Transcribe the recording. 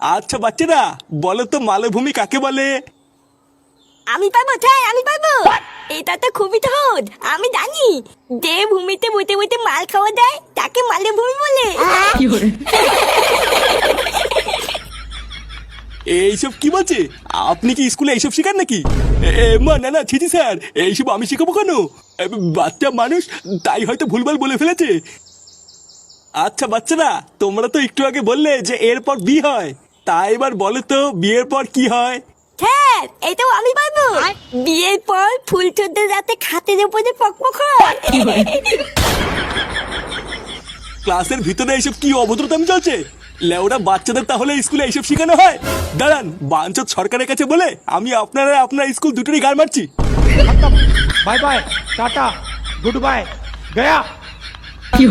আচ্ছা বাচ্চারা বলো তো মালভূমি কাকে বলে? আমি পাবো তাই আমি পাবো। এটা তো খুবই সহজ আমি জানি। যে ভূমিতে বইতে বইতে মাল খাওয়া দেয় তাকে মালের ভূমি বলে এইসব কি বলছে? আপনি কি স্কুলে এইসব শেখান নাকি? মা না না ছিটি স্যার এইসব আমি শেখাবো কেন? বাচ্চা মানুষ তাই হয়তো ভুলভাল বলে ফেলেছে। আচ্ছা বাচ্চারা তোমরা তো একটু আগে বললে যে এরপর বিয়ে হয়। তা এবার বলো তো বিয়ের পর কি হয়? হ্যাঁ এটাও আমি পারব বিয়ের পর ফুল চোদ্দ যাতে খাতের উপরে পকপক ক্লাসের ভিতরে এসব কি অভদ্রতাম চলছে? লেওরা বাচ্চাদের তাহলে স্কুলে এইসব শেখানো হয়? দাঁড়ান বাঞ্চত সরকারের কাছে বলে আমি আপনারা আপনার স্কুল দুটোরই গান মারছি। বাই বাই টাটা গুড বাই গয়া। কি